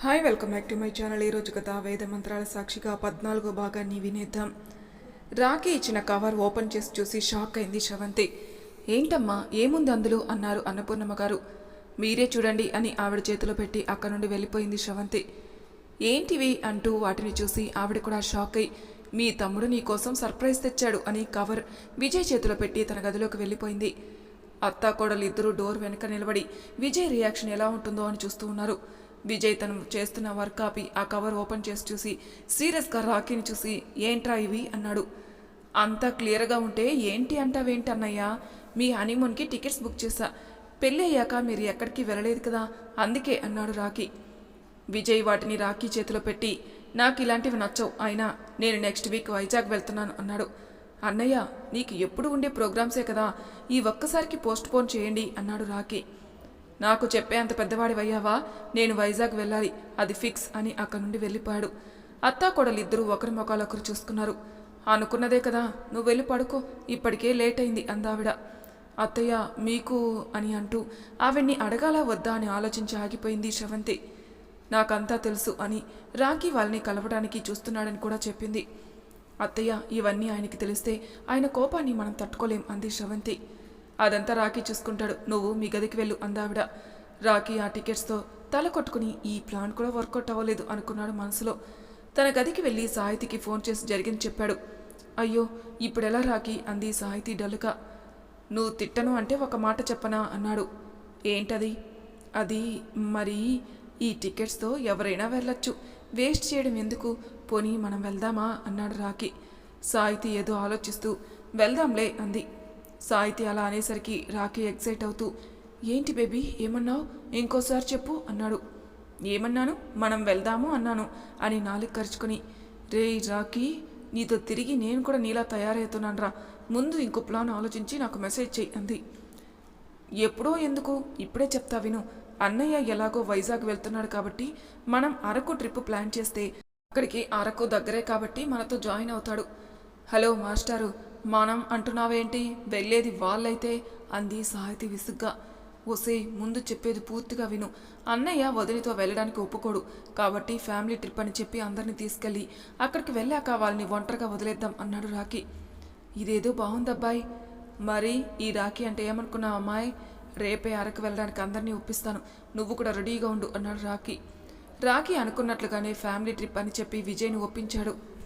Hi welcome back to my channel ఈరోజు కథ వేద మంత్రాల సాక్షిగా పద్నాలుగో భాగాన్ని వినేద్దాం రాఖీ ఇచ్చిన కవర్ ఓపెన్ చేసి చూసి షాక్ అయింది శ్రవంతి ఏంటమ్మా ఏముంది అందులో అన్నారు అన్నపూర్ణమ్మ గారు మీరే చూడండి అని ఆవిడ చేతిలో పెట్టి అక్కడ నుండి వెళ్ళిపోయింది శ్రవంతి ఏంటివి అంటూ వాటిని చూసి ఆవిడ కూడా షాక్ అయి మీ తమ్ముడు నీ కోసం సర్ప్రైజ్ తెచ్చాడు అని కవర్ విజయ్ చేతిలో పెట్టి తన గదిలోకి వెళ్ళిపోయింది అత్తాకోడలు కోడలు ఇద్దరు డోర్ వెనుక నిలబడి విజయ్ రియాక్షన్ ఎలా ఉంటుందో అని చూస్తూ ఉన్నారు విజయ్ తను చేస్తున్న వర్క్ ఆపి ఆ కవర్ ఓపెన్ చేసి చూసి సీరియస్గా రాఖీని చూసి ఏంట్రా ఇవి? అన్నాడు. అంతా క్లియర్గా ఉంటే ఏంటి అంటావేంటి అన్నయ్యా మీ హనీమూన్కి టికెట్స్ బుక్ చేశా. పెళ్ళి అయ్యాక మీరు ఎక్కడికి వెళ్ళలేదు కదా అందుకే అన్నాడు రాఖీ. విజయ్ వాటిని రాఖీ చేతిలో పెట్టి నాకు ఇలాంటివి నచ్చవు అయినా నేను నెక్స్ట్ వీక్ వైజాగ్ వెళ్తున్నాను అన్నాడు. అన్నయ్య నీకు ఎప్పుడు ఉండే ప్రోగ్రామ్సే కదా ఈ ఒక్కసారికి పోస్ట్ పోన్ చేయండి అన్నాడు రాఖీ. నాకు చెప్పే అంత పెద్దవాడివయ్యావా? నేను వైజాగ్ వెళ్ళాలి. అది ఫిక్స్ అని అక్కడి నుండి వెళ్ళిపోయాడు. అత్తా కొడలిద్దరూ ఒకరి మొఖాలొకరు చూసుకున్నారు. అనుకున్నదే కదా నువ్వు వెళ్ళి పడుకో. ఇప్పటికే లేట్ అయింది అందావిడ. అత్తయ్య మీకు అని అంటూ ఆవిడ్ని అడగాలా వద్దా అని ఆలోచించి ఆగిపోయింది శ్రవంతి నాకంతా తెలుసు అని రాఖీ వాళ్ళని కలవడానికి చూస్తున్నాడని కూడా చెప్పింది. అత్తయ్య ఇవన్నీ ఆయనకి తెలిస్తే ఆయన కోపాన్ని మనం తట్టుకోలేం అంది శ్రవంతి అదంతా రాఖీ చూసుకుంటాడు. నువ్వు మీ గదికి వెళ్ళు అందావిడ. రాఖీ ఆ టికెట్స్తో తల కొట్టుకుని ఈ ప్లాన్ కూడా వర్కౌట్ అవ్వలేదు అనుకున్నాడు మనసులో. తన గదికి వెళ్ళి సాహితికి ఫోన్ చేసి జరిగింది చెప్పాడు. అయ్యో ఇప్పుడెలా రాఖీ? అంది సాహితి డల్లుగా నువ్వు తిట్టను అంటే ఒక మాట చెప్పనా? అన్నాడు. ఏంటది? అది మరి ఈ టికెట్స్తో ఎవరైనా వెళ్ళొచ్చు. వేస్ట్ చేయడం ఎందుకు? పోనీ మనం వెళ్దామా? అన్నాడు రాఖీ. సాహితి ఏదో ఆలోచిస్తూ వెళ్దాంలే అంది. సాహితి అలా అనేసరికి రాఖీ ఎక్సైట్ అవుతూ ఏంటి బేబీ ఏమన్నావు? ఇంకోసారి చెప్పు అన్నాడు. ఏమన్నాను? మనం వెళ్దాము అన్నాను అని నాలుగు ఖర్చుకొని రే రాఖీ నీతో తిరిగి నేను కూడా నీలా తయారవుతున్నాను రా ముందు ఇంకో ప్లాన్ ఆలోచించి నాకు మెసేజ్ చెయ్యి అంది. ఎప్పుడో ఎందుకు? ఇప్పుడే చెప్తా విను. అన్నయ్య ఎలాగో వైజాగ్ వెళ్తున్నాడు కాబట్టి మనం అరకు ట్రిప్ ప్లాన్ చేస్తే అక్కడికి అరకు దగ్గరే కాబట్టి మనతో జాయిన్ అవుతాడు. హలో మాస్టారు మనం అంటున్నావేంటి? వెళ్ళేది వాళ్ళైతే అంది సాహితి విసుగ్గా. ఒసే ముందు చెప్పేది పూర్తిగా విను. అన్నయ్య వదిలితో వెళ్ళడానికి ఒప్పుకోడు. కాబట్టి ఫ్యామిలీ ట్రిప్ అని చెప్పి అందరిని తీసుకెళ్ళి అక్కడికి వెళ్ళాక వాళ్ళని ఒంటరిగా వదిలేద్దాం అన్నాడు రాఖీ. ఇదేదో బాగుందబ్బాయి మరి ఈ రాఖీ అంటే ఏమనుకున్నావు అమ్మాయి? రేపే అరకు వెళ్ళడానికి అందరినీ ఒప్పిస్తాను. నువ్వు కూడా రెడీగా ఉండు అన్నాడు రాఖీ. రాఖీ అనుకున్నట్లుగానే ఫ్యామిలీ ట్రిప్ అని చెప్పి విజయ్ని ఒప్పించాడు.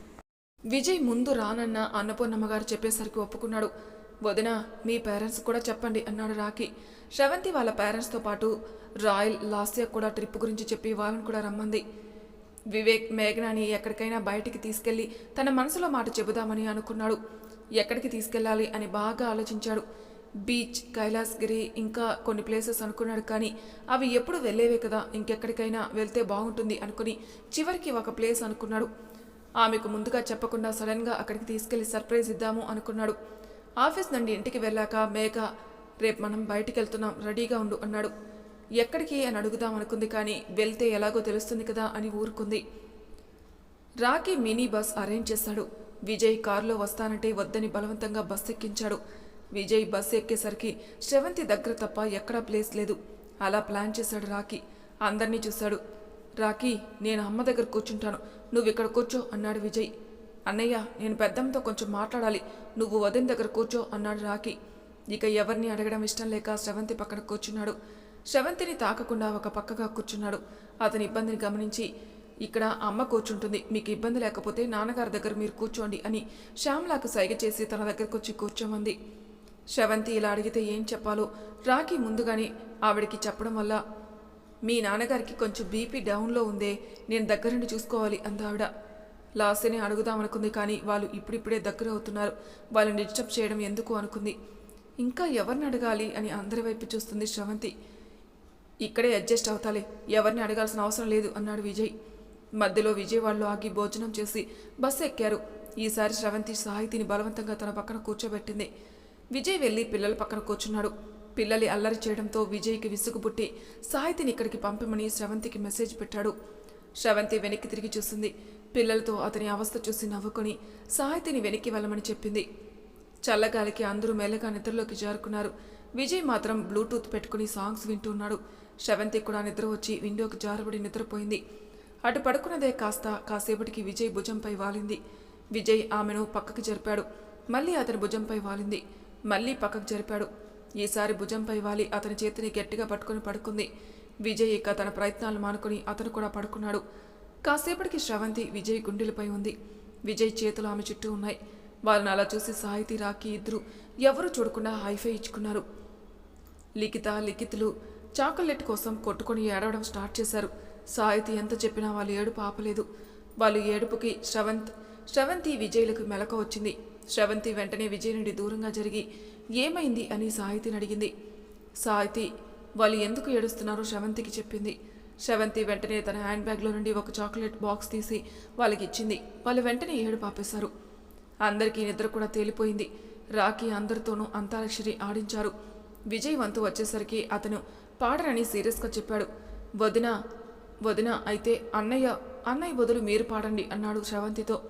విజయ్ ముందు రానన్న అన్నపూర్ణమ్మ గారు చెప్పేసరికి ఒప్పుకున్నాడు. వదిన మీ పేరెంట్స్ కూడా చెప్పండి అన్నాడు రాఖీ. శ్రవంతి వాళ్ళ పేరెంట్స్తో పాటు రాయల్ లాస్య కూడా ట్రిప్ గురించి చెప్పి వాళ్ళని కూడా రమ్మంది. వివేక్ మేఘనాని ఎక్కడికైనా బయటికి తీసుకెళ్ళి తన మనసులో మాట చెబుదామని అనుకున్నాడు. ఎక్కడికి తీసుకెళ్ళాలి అని బాగా ఆలోచించాడు. బీచ్ కైలాసగిరి ఇంకా కొన్ని ప్లేసెస్ అనుకున్నాడు కానీ అవి ఎప్పుడు వెళ్ళేవే కదా ఇంకెక్కడికైనా వెళ్తే బాగుంటుంది అనుకుని చివరికి ఒక ప్లేస్ అనుకున్నాడు. ఆమెకు ముందుగా చెప్పకుండా సడన్గా అక్కడికి తీసుకెళ్ళి సర్ప్రైజ్ ఇద్దాము అనుకున్నాడు. ఆఫీస్ నుండి ఇంటికి వెళ్ళాక మేఘ రేపు మనం బయటికి వెళ్తున్నాం రెడీగా ఉండు అన్నాడు. ఎక్కడికి? అని అడుగుదాం అనుకుంది కానీ వెళ్తే ఎలాగో తెలుస్తుంది కదా అని ఊరుకుంది. రాకీ మినీ బస్ అరేంజ్ చేశాడు. విజయ్ కారులో వస్తానంటే వద్దని బలవంతంగా బస్ ఎక్కించాడు. విజయ్ బస్ ఎక్కేసరికి శ్రవంతి దగ్గర తప్ప ఎక్కడా ప్లేస్ లేదు. అలా ప్లాన్ చేశాడు రాకీ అందరినీ చూశాడు. రాకీ నేను అమ్మ దగ్గర కూర్చుంటాను. నువ్వు ఇక్కడ కూర్చో అన్నాడు విజయ్. అన్నయ్య నేను పెద్దంతో కొంచెం మాట్లాడాలి. నువ్వు వదిన దగ్గర కూర్చో అన్నాడు రాఖి. ఇక ఎవరిని అడగడం ఇష్టం లేక శ్రవంతి పక్కన కూర్చున్నాడు. శ్రవంతిని తాకకుండా ఒక పక్కగా కూర్చున్నాడు. అతని ఇబ్బందిని గమనించి ఇక్కడ అమ్మ కూర్చుంటుంది మీకు ఇబ్బంది లేకపోతే నాన్నగారి దగ్గర మీరు కూర్చోండి అని శ్యామ్లాకు సైగ చేసి తన దగ్గరకు వచ్చి కూర్చోమంది. శ్రవంతి ఇలా అడిగితే ఏం చెప్పాలో రాఖీ ముందుగానే ఆవిడికి చెప్పడం వల్ల మీ నాన్నగారికి కొంచెం బీపీ డౌన్లో ఉందే నేను దగ్గరుండి చూసుకోవాలి అందావిడ. లాస్యని అడుగుదామనుకుంది కానీ వాళ్ళు ఇప్పుడిప్పుడే దగ్గర అవుతున్నారు. వాళ్ళని డిస్టర్బ్ చేయడం ఎందుకు అనుకుంది. ఇంకా ఎవరిని అడగాలి అని అందరి వైపు చూస్తుంది శ్రవంతి. ఇక్కడే అడ్జస్ట్ అవుతాలే ఎవరిని అడగాల్సిన అవసరం లేదు అన్నాడు విజయ్. మధ్యలో విజయవాడలో ఆగి భోజనం చేసి బస్సు ఎక్కారు. ఈసారి శ్రవంతి సాహితిని బలవంతంగా తన పక్కన కూర్చోబెట్టింది. విజయ్ వెళ్ళి పిల్లల పక్కన కూర్చున్నాడు. పిల్లలి అల్లరి చేయడంతో విజయ్కి విసుగు పుట్టి సాహితిని ఇక్కడికి పంపమని శ్రవంతికి మెసేజ్ పెట్టాడు. శ్రవంతి వెనక్కి తిరిగి చూసింది. పిల్లలతో అతని అవస్థ చూసి నవ్వుకొని సాహితిని వెనక్కి వెళ్ళమని చెప్పింది. చల్లగాలికి అందరూ మెల్లగా నిద్రలోకి జారుకున్నారు. విజయ్ మాత్రం బ్లూటూత్ పెట్టుకుని సాంగ్స్ వింటున్నాడు. శ్రవంతి కూడా నిద్ర వచ్చి విండోకి జారబడి నిద్రపోయింది. అటు పడుకున్నదే కాస్త కాసేపటికి విజయ్ భుజంపై వాలింది. విజయ్ ఆమెను పక్కకి జరిపాడు. మళ్ళీ అతని భుజంపై వాలింది. మళ్ళీ పక్కకు జరిపాడు. ఈసారి భుజంపై వాలి అతని చేతిని గట్టిగా పట్టుకొని పడుకుంది. విజయ్ ఇక తన ప్రయత్నాలు మానుకొని అతను కూడా పడుకున్నాడు. కాసేపటికి శ్రవంతి విజయ్ గుండెలపై ఉంది. విజయ్ చేతులు ఆమె చుట్టూ ఉన్నాయి. వాళ్ళని అలా చూసి సాహితీ రాఖీ ఇద్దరు ఎవరు చూడకుండా హైఫై ఇచ్చుకున్నారు. లిఖిత లిఖితులు చాక్లెట్ కోసం కొట్టుకొని ఏడవడం స్టార్ట్ చేశారు. సాహితి ఎంత చెప్పినా వాళ్ళు ఏడుపు ఆపలేదు. వాళ్ళు ఏడుపుకి శ్రవంత్ శ్రవంతి విజయ్లకు మెలక వచ్చింది. శ్రవంతి వెంటనే విజయ్ నుండి దూరంగా జరిగి ఏమైంది అని సాహితిని అడిగింది. సాహితి వాళ్ళు ఎందుకు ఏడుస్తున్నారో శ్రవంతికి చెప్పింది. శ్రవంతి వెంటనే తన హ్యాండ్ బ్యాగ్లో నుండి ఒక చాక్లెట్ బాక్స్ తీసి వాళ్ళకి ఇచ్చింది వాళ్ళు వెంటనే ఏడు పాపేశారు అందరికీ నిద్ర కూడా తేలిపోయింది. రాఖీ అందరితోనూ అంతాక్షరి ఆడించారు. విజయ్ వంతు వచ్చేసరికి అతను పాడరని సీరియస్గా చెప్పాడు. వదిన వదిన అయితే అన్నయ్య అన్నయ్య బదులు మీరు పాడండి అన్నాడు శ్రవంతితో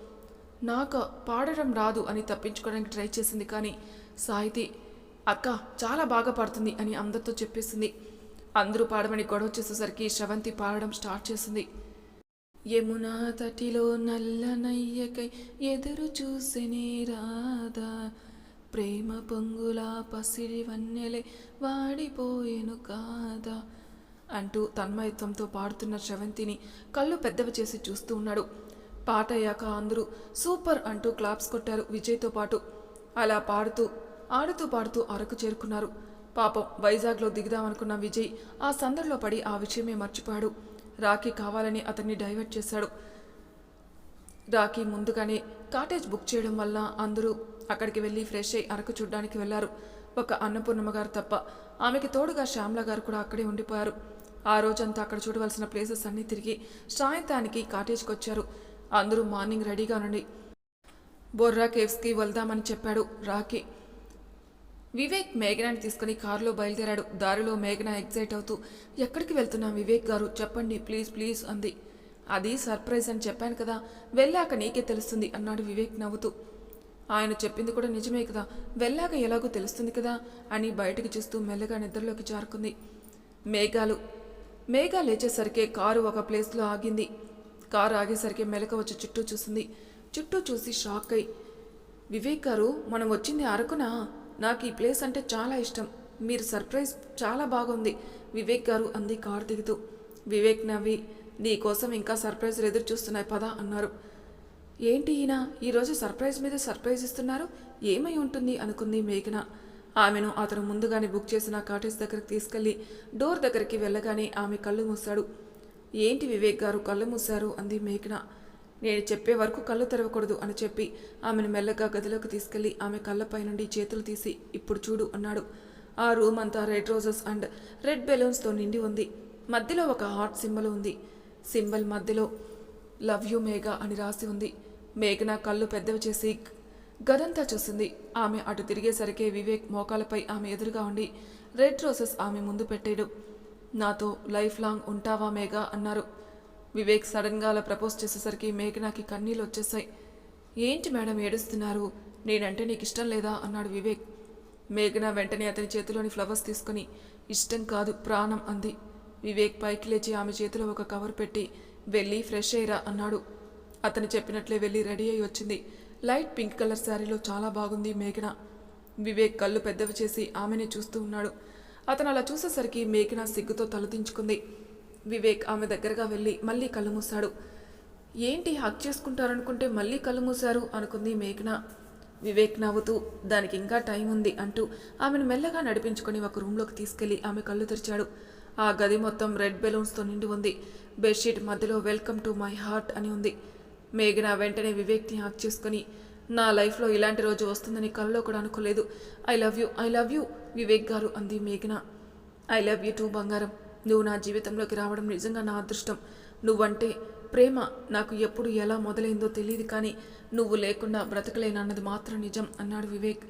నాకు పాడడం రాదు అని తప్పించుకోవడానికి ట్రై చేసింది కానీ సాహితి అక్క చాలా బాగా పాడుతుంది అని అందరితో చెప్పేసింది. అందరూ పాడమని గొడవ చేసేసరికి శ్రవంతి పాడడం స్టార్ట్ చేసింది. యమునా తటిలో నల్లనయ్యకై ఎదురు చూసెనే రాదా ప్రేమ పొంగులా పసిడి వన్నెలే వాడిపోయేను కాదా? అంటూ తన్మయత్వంతో పాడుతున్న శ్రవంతిని కళ్ళు పెద్దవి చేసి చూస్తూ ఉన్నాడు. పాట అయ్యాక అందరూ సూపర్ అంటూ క్లాప్స్ కొట్టారు విజయ్తో పాటు. అలా పాడుతూ ఆడుతూ పాడుతూ అరకు చేరుకున్నారు. పాపం వైజాగ్లో దిగుదామనుకున్న విజయ్ ఆ సందడిలో పడి ఆ విషయమే మర్చిపోయాడు. రాఖీ కావాలని అతన్ని డైవర్ట్ చేశాడు. రాఖీ ముందుగానే కాటేజ్ బుక్ చేయడం వల్ల అందరూ అక్కడికి వెళ్ళి ఫ్రెష్ అయి అరకు చూడ్డానికి వెళ్ళారు ఒక అన్నపూర్ణమ్మ గారు తప్ప ఆమెకి తోడుగా శ్యామ్ల గారు కూడా అక్కడే ఉండిపోయారు. ఆ రోజంతా అక్కడ చూడవలసిన ప్లేసెస్ అన్నీ తిరిగి సాయంత్రానికి కాటేజ్కి వచ్చారు. అందరూ మార్నింగ్ రెడీగా నుండి బొర్రా కేవ్స్కి వెళ్దామని చెప్పాడు రాఖీ. వివేక్ మేఘనాని తీసుకుని కారులో బయలుదేరాడు. దారిలో మేఘన ఎగ్జైట్ అవుతూ ఎక్కడికి వెళ్తున్నాం వివేక్ గారు? చెప్పండి ప్లీజ్ ప్లీజ్ అంది. అది సర్ప్రైజ్ అని చెప్పాను కదా వెళ్ళాక నీకే తెలుస్తుంది అన్నాడు వివేక్ నవ్వుతూ. ఆయన చెప్పింది కూడా నిజమే కదా వెళ్ళాక ఎలాగో తెలుస్తుంది కదా అని బయటకు చూస్తూ మెల్లగా నిద్రలోకి జారుకుంది. మేఘాలు మేఘా లేచేసరికి కారు ఒక ప్లేస్లో ఆగింది. కారు ఆగేసరికి మెలక వచ్చి చుట్టూ చూసింది. చుట్టూ చూసి షాక్ అయి వివేక్ గారు మనం వచ్చింది అరకునా? నాకు ఈ ప్లేస్ అంటే చాలా ఇష్టం. మీరు సర్ప్రైజ్ చాలా బాగుంది. వివేక్ గారు అంది కారు దిగుతూ. వివేక్ నవ్వి నీకోసం ఇంకా సర్ప్రైజ్లు ఎదురు చూస్తున్నాయి పదా అన్నారు. ఏంటి ఈయన? ఈరోజు సర్ప్రైజ్ మీద సర్ప్రైజ్ ఇస్తున్నారు? ఏమై ఉంటుంది? అనుకుంది మేఘన. ఆమెను అతను ముందుగానే బుక్ చేసిన కాటేజ్ దగ్గరికి తీసుకెళ్ళి డోర్ దగ్గరికి వెళ్ళగానే ఆమె కళ్ళు మూశాడు. ఏంటి వివేక్ గారు కళ్ళు మూశారు? అంది మేఘన. నేను చెప్పే వరకు కళ్ళు తెరవకూడదు అని చెప్పి ఆమెను మెల్లగా గదిలోకి తీసుకెళ్ళి ఆమె కళ్ళపై నుండి చేతులు తీసి ఇప్పుడు చూడు అన్నాడు. ఆ రూమ్ అంతా రెడ్ రోజెస్ అండ్ రెడ్ బెలూన్స్తో నిండి ఉంది. మధ్యలో ఒక హార్ట్ సింబల్ ఉంది. సింబల్ మధ్యలో లవ్ యూ మేఘా అని రాసి ఉంది. మేఘన కళ్ళు పెద్దవి చేసి గదంతా చూసింది. ఆమె అటు తిరిగేసరికి వివేక్ మోకాలపై ఆమె ఎదురుగా ఉండి రెడ్ రోజెస్ ఆమె ముందు పెట్టాడు. నాతో లైఫ్ లాంగ్ ఉంటావా మేఘా అన్నారు. వివేక్ సడన్గా అలా ప్రపోజ్ చేసేసరికి మేఘనాకి కన్నీళ్ళు వచ్చేసాయి. ఏంటి మేడం ఏడుస్తున్నారు? నేనంటే నీకు ఇష్టం లేదా? అన్నాడు వివేక్. మేఘన వెంటనే అతని చేతిలోని ఫ్లవర్స్ తీసుకుని ఇష్టం కాదు ప్రాణం అంది. వివేక్ పైకి లేచి ఆమె చేతిలో ఒక కవర్ పెట్టి వెళ్ళి ఫ్రెష్ అయ్యిరా అన్నాడు. అతను చెప్పినట్లే వెళ్ళి రెడీ అయి వచ్చింది. లైట్ పింక్ కలర్ శారీలో చాలా బాగుంది మేఘన. వివేక్ కళ్ళు పెద్దవి చేసి ఆమెని చూస్తూ ఉన్నాడు. అతను అలా చూసేసరికి మేఘన సిగ్గుతో తలదించుకుంది. వివేక్ ఆమె దగ్గరగా వెళ్ళి మళ్ళీ కళ్ళు మూశాడు ఏంటి హక్ చేసుకుంటారనుకుంటే మళ్ళీ కళ్ళు మూశారు అనుకుంది మేఘన. వివేక్ నవ్వుతూ దానికి ఇంకా టైం ఉంది అంటూ ఆమెను మెల్లగా నడిపించుకొని ఒక రూమ్లోకి తీసుకెళ్ళి ఆమె కళ్ళు తెరిచాడు. ఆ గది మొత్తం రెడ్ బెలూన్స్తో నిండి ఉంది. బెడ్షీట్ మధ్యలో వెల్కమ్ టు మై హార్ట్ అని ఉంది. మేఘన వెంటనే వివేక్ని హక్ చేసుకుని నా లైఫ్లో ఇలాంటి రోజు వస్తుందని కళ్ళలో కూడా అనుకోలేదు. I love you I love you Vivek garu అంది మేఘన. ఐ లవ్ యూ టూ బంగారం. నువ్వు నా జీవితంలోకి రావడం నిజంగా నా అదృష్టం. నువ్వంటే ప్రేమ నాకు ఎప్పుడు ఎలా మొదలైందో తెలియదు కానీ నువ్వు లేకుండా బ్రతకలేనన్నది మాత్రం నిజం అన్నాడు వివేక్.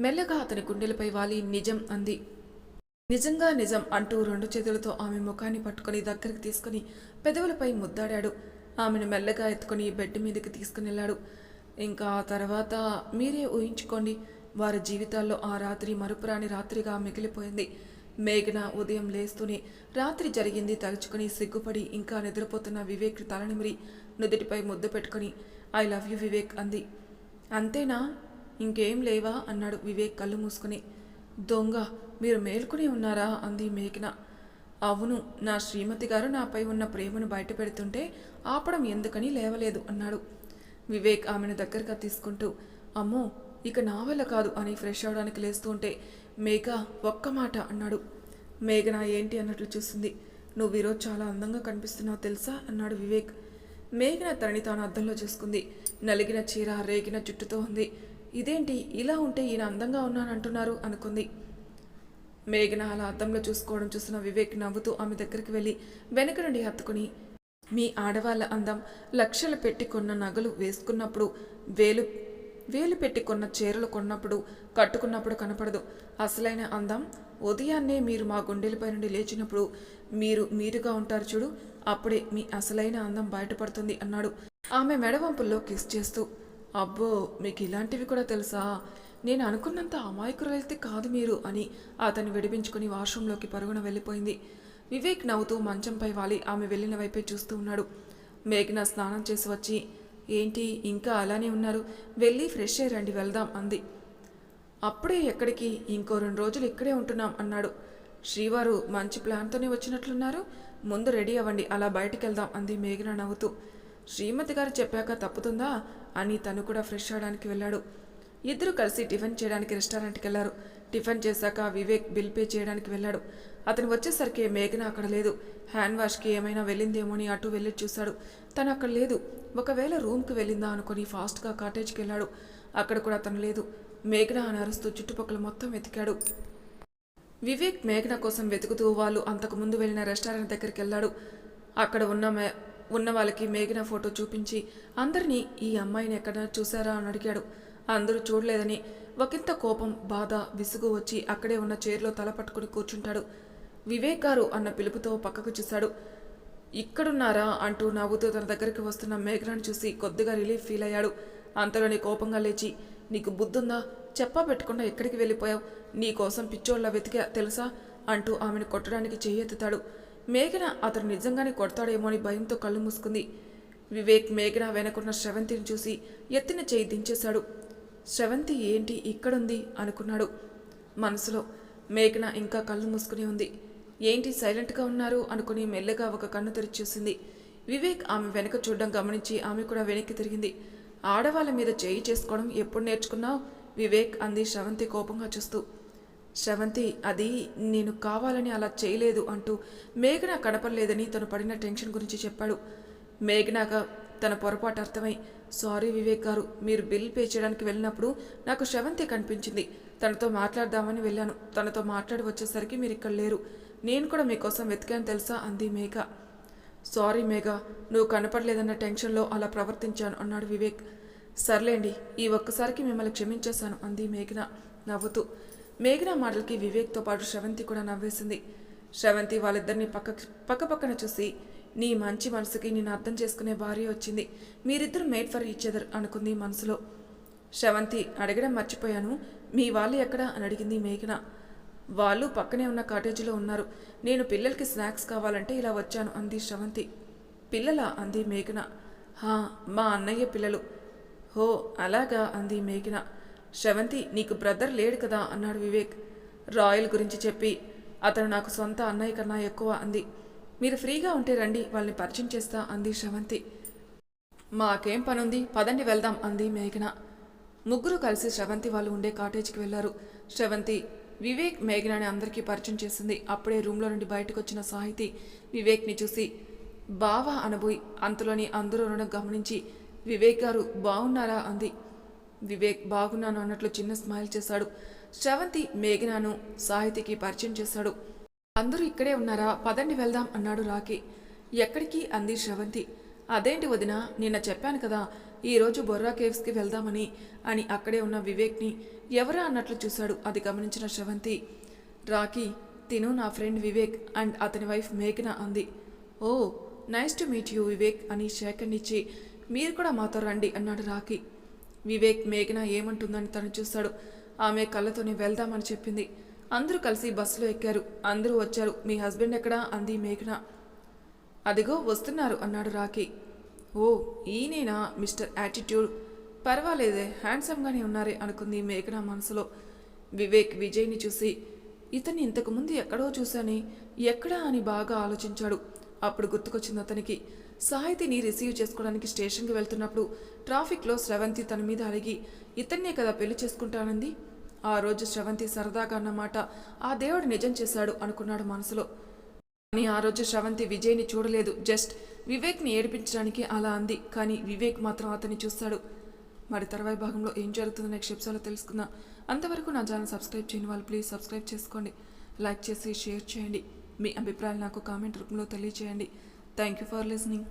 మెల్లగా అతని గుండెలపై వాలి నిజం అంది. నిజంగా నిజం అంటూ రెండు చేతులతో ఆమె ముఖాన్ని పట్టుకొని దగ్గరికి తీసుకుని పెదవులపై ముద్దాడాడు. ఆమెను మెల్లగా ఎత్తుకొని బెడ్ మీదకి తీసుకుని వెళ్ళాడు. ఇంకా ఆ తర్వాత మీరే ఊహించుకోండి వారి జీవితాల్లో ఆ రాత్రి మరుపురాని రాత్రిగా మిగిలిపోయింది. మేఘన ఉదయం లేస్తూనే రాత్రి జరిగింది తలుచుకుని సిగ్గుపడి ఇంకా నిద్రపోతున్న వివేక్ తలనిమిరి నుదుటిపై ముద్దు పెట్టుకుని ఐ లవ్ యు వివేక్ అంది. అంతేనా? ఇంకేం లేవా? అన్నాడు వివేక్ కళ్ళు మూసుకుని. దొంగ మీరు మేల్కొని ఉన్నారా? అంది మేఘన. అవును నా శ్రీమతి గారు నాపై ఉన్న ప్రేమను బయట పెడుతుంటే ఆపడం ఎందుకని లేవలేదు అన్నాడు. వివేక్ ఆమెను దగ్గరగా తీసుకుంటూ అమ్మో ఇక నా వల్ల కాదు అని ఫ్రెష్ అవడానికి లేస్తూ ఉంటే మేఘ ఒక్క మాట అన్నాడు. మేఘన ఏంటి అన్నట్లు చూస్తుంది నువ్వు ఈరోజు చాలా అందంగా కనిపిస్తున్నావు తెలుసా? అన్నాడు వివేక్. మేఘన తనని తాను అద్దంలో చూసుకుంది. నలిగిన చీర రేగిన జుట్టుతో ఉంది. ఇదేంటి? ఇలా ఉంటే ఈయన అందంగా ఉన్నానంటున్నారు అనుకుంది. మేఘన అలా అద్దంలో చూసుకోవడం చూసిన వివేక్ నవ్వుతూ ఆమె దగ్గరికి వెళ్ళి వెనక నుండి హత్తుకుని మీ ఆడవాళ్ళ అందం లక్షలు పెట్టి కొన్న నగలు వేసుకున్నప్పుడు వేలు వేలు పెట్టి కొన్న చీరలు కొన్నప్పుడు కట్టుకున్నప్పుడు కనపడదు. అసలైన అందం ఉదయాన్నే మీరు మా గుండెలపై నుండి లేచినప్పుడు మీరు మీరుగా ఉంటారు చూడు అప్పుడే మీ అసలైన అందం బయటపడుతుంది అన్నాడు. ఆమె మెడవంపుల్లో కిస్ చేస్తూ అబ్బో మీకు ఇలాంటివి కూడా తెలుసా? నేను అనుకున్నంత అమాయకులైతే కాదు మీరు అని అతన్ని విడిపించుకుని వాష్రూంలోకి పరుగున వెళ్ళిపోయింది. వివేక్ నవ్వుతూ మంచంపై వాలి ఆమె వెళ్ళిన వైపే చూస్తూ ఉన్నాడు. మేఘన స్నానం చేసి వచ్చి ఏంటి ఇంకా అలానే ఉన్నారు? వెళ్ళి ఫ్రెష్ అయ్యి రండి వెళ్దాం అంది. అప్పుడే ఎక్కడికి? ఇంకో రెండు రోజులు ఇక్కడే ఉంటున్నాం అన్నాడు. శ్రీవారు మంచి ప్లాన్తోనే వచ్చినట్లున్నారు. ముందు రెడీ అవ్వండి అలా బయటికి వెళ్దాం అంది మేఘన నవ్వుతూ. శ్రీమతి గారు చెప్పాక తప్పుతుందా? అని తను కూడా ఫ్రెష్ అవడానికి వెళ్ళాడు. ఇద్దరు కలిసి టిఫిన్ చేయడానికి రెస్టారెంట్కి వెళ్ళారు. టిఫిన్ చేశాక వివేక్ బిల్ పే చేయడానికి వెళ్ళాడు. అతను వచ్చేసరికి మేఘన అక్కడ లేదు. హ్యాండ్ వాష్కి ఏమైనా వెళ్ళిందేమో అని అటు వెళ్ళి చూశాడు. తను అక్కడ లేదు. ఒకవేళ రూమ్కి వెళ్ళిందా అనుకుని ఫాస్ట్గా కాటేజ్కి వెళ్ళాడు. అక్కడ కూడా అతను లేదు. మేఘన అని అరుస్తూ చుట్టుపక్కల మొత్తం వెతికాడు. వివేక్ మేఘన కోసం వెతుకుతూ వాళ్ళు అంతకుముందు వెళ్ళిన రెస్టారెంట్ దగ్గరికి వెళ్ళాడు. అక్కడ ఉన్న మే ఉన్న వాళ్ళకి మేఘన ఫోటో చూపించి అందరినీ ఈ అమ్మాయిని ఎక్కడ చూసారా అని అడిగాడు. అందరూ చూడలేదని ఒకంత కోపం బాధ విసుగు వచ్చి అక్కడే ఉన్న చైర్లో తల పట్టుకుని కూర్చుంటాడు. వివేక్ గారు అన్న పిలుపుతో పక్కకు చూశాడు. ఇక్కడున్నారా? అంటూ నవ్వుతూ తన దగ్గరికి వస్తున్న మేఘనాన్ని చూసి కొద్దిగా రిలీఫ్ ఫీల్ అయ్యాడు. అంతలోని కోపంగా లేచి నీకు బుద్ధుందా? చెప్పా పెట్టకుండా ఎక్కడికి వెళ్ళిపోయావు? నీ కోసం పిచ్చోళ్ళ వెతికా తెలుసా? అంటూ ఆమెను కొట్టడానికి చెయ్యెత్తుతాడు మేఘన అతను నిజంగానే కొడతాడేమో అని భయంతో కళ్ళు మూసుకుంది. వివేక్ మేఘన వెనకున్న శ్రవంతిని చూసి ఎత్తిన చేయి దించేశాడు. శ్రవంతి ఏంటి ఇక్కడుంది? అనుకున్నాడు. మనసులో మేఘన ఇంకా కళ్ళు మూసుకుని ఉంది. ఏంటి సైలెంట్గా ఉన్నారు? అనుకుని మెల్లగా ఒక కన్ను తెరిచి చూసింది. వివేక్ ఆమె వెనక చూడడం గమనించి ఆమె కూడా వెనక్కి తిరిగింది. ఆడవాళ్ళ మీద చేయి చేసుకోవడం ఎప్పుడు నేర్చుకున్నావు? వివేక్ అంది శ్రవంతి కోపంగా చూస్తూ. శ్రవంతి అది నేను కావాలని అలా చేయలేదు అంటూ మేఘన కనపడలేదని తను పడిన టెన్షన్ గురించి చెప్పాడు. మేఘనాగా తన పొరపాటు అర్థమై సారీ వివేక్ గారు మీరు బిల్ పే చేయడానికి వెళ్ళినప్పుడు నాకు శ్రవంతి కనిపించింది. తనతో మాట్లాడదామని వెళ్ళాను. తనతో మాట్లాడి వచ్చేసరికి మీరు ఇక్కడ లేరు. నేను కూడా మీకోసం వెతికాను తెలుసా? అంది మేఘ. సారీ మేఘ నువ్వు కనపడలేదన్న టెన్షన్లో అలా ప్రవర్తించాను అన్నాడు వివేక్. సర్లేండి ఈ ఒక్కసారికి మిమ్మల్ని క్షమించేశాను అంది మేఘన నవ్వుతూ. మేఘన మాటలకి వివేక్తో పాటు శ్రవంతి కూడా నవ్వేసింది. శ్రవంతి వాళ్ళిద్దరిని పక్క పక్క పక్కన చూసి నీ మంచి మనసుకి నేను అర్థం చేసుకునే భార్య వచ్చింది. మీరిద్దరు మేడ్ ఫర్ ఈచ్ అదర్ అనుకుంది మనసులో. శ్రవంతి అడగడం మర్చిపోయాను. మీ వాళ్ళు ఎక్కడ? అని అడిగింది మేఘన. వాళ్ళు పక్కనే ఉన్న కాటేజీలో ఉన్నారు. నేను పిల్లలకి స్నాక్స్ కావాలంటే ఇలా వచ్చాను అంది శ్రవంతి పిల్లలా? అంది మేఘన. హా మా అన్నయ్య పిల్లలు. హో అలాగా అంది మేఘన. శ్రవంతి నీకు బ్రదర్ లేడు కదా? అన్నాడు వివేక్. రాయల్ గురించి చెప్పి అతను నాకు సొంత అన్నయ్య కన్నా ఎక్కువ అంది. మీరు ఫ్రీగా ఉంటే రండి వాళ్ళని పరిచయం చేస్తా అంది శ్రవంతి. మాకేం పనుంది? పదండి వెళ్దాం అంది మేఘన. ముగ్గురు కలిసి శ్రవంతి వాళ్ళు ఉండే కాటేజ్కి వెళ్ళారు శ్రవంతి వివేక్ మేఘనాని అందరికీ పరిచయం చేసింది. అప్పుడే రూమ్లో నుండి బయటకు వచ్చిన సాహితి వివేక్ని చూసి బావా అనబోయి అంతలోని అందరూ ఉండడం గమనించి వివేక్ గారు బాగున్నారా? అంది. వివేక్ బాగున్నాను అన్నట్లు చిన్న స్మైల్ చేశాడు. శ్రవంతి మేఘనాను సాహితికి పరిచయం చేశాడు. అందరూ ఇక్కడే ఉన్నారా? పదండి వెళ్దాం అన్నాడు రాకి ఎక్కడికి? అంది శ్రవంతి. అదేంటి వదిన నిన్న చెప్పాను కదా ఈరోజు బొర్రా కేవ్స్కి వెళ్దామని అని అక్కడే ఉన్న వివేక్ని ఎవరా అన్నట్లు చూశాడు అది గమనించిన శ్రవంతి. రాకి తిను నా ఫ్రెండ్ వివేక్ అండ్ అతని వైఫ్ మేఘన అంది. ఓ nice to meet you Vivek అని శేఖర్నిచ్చి మీరు కూడా మాతో రండి అన్నాడు రాకి వివేక్ మేఘన ఏమంటుందని తను చూశాడు. ఆమె కళ్ళతోనే వెళ్దామని చెప్పింది. అందరూ కలిసి బస్సులో ఎక్కారు. అందరూ వచ్చారు. మీ హస్బెండ్ ఎక్కడా? అంది మేఘన. అదిగో వస్తున్నారు అన్నాడు రాకీ ఓ ఈయనేనా మిస్టర్ యాటిట్యూడ్? పర్వాలేదే హ్యాండ్సమ్గానే ఉన్నారే అనుకుంది మేఘన మనసులో. వివేక్ విజయ్ని చూసి ఇతన్ని ఇంతకుముందు ఎక్కడో చూశాని ఎక్కడా అని బాగా ఆలోచించాడు. అప్పుడు గుర్తుకొచ్చింది అతనికి. సాహితిని రిసీవ్ చేసుకోవడానికి స్టేషన్కి వెళ్తున్నప్పుడు ట్రాఫిక్లో స్రవంతి తన మీద అడిగి ఇతన్నే కదా పెళ్ళి చేసుకుంటానంది? ఆ రోజు శ్రవంతి సరదాగా అన్నమాట ఆ దేవుడు నిజం చేశాడు అనుకున్నాడు మనసులో. కానీ ఆ రోజు శ్రవంతి విజయ్ని చూడలేదు జస్ట్ వివేక్ని ఏడిపించడానికి అలా అంది. కానీ వివేక్ మాత్రం అతన్ని చూస్తాడు. మరి తర్వాయి భాగంలో ఏం జరుగుతుందో నెక్స్ట్ ఎపిసోడ్లో తెలుసుకుందాం. అంతవరకు నా ఛానల్ సబ్స్క్రైబ్ చేయని వాళ్ళు ప్లీజ్ సబ్స్క్రైబ్ చేసుకోండి. లైక్ చేసి షేర్ చేయండి. మీ అభిప్రాయాలు నాకు కామెంట్ రూపంలో తెలియచేయండి. Thank you for listening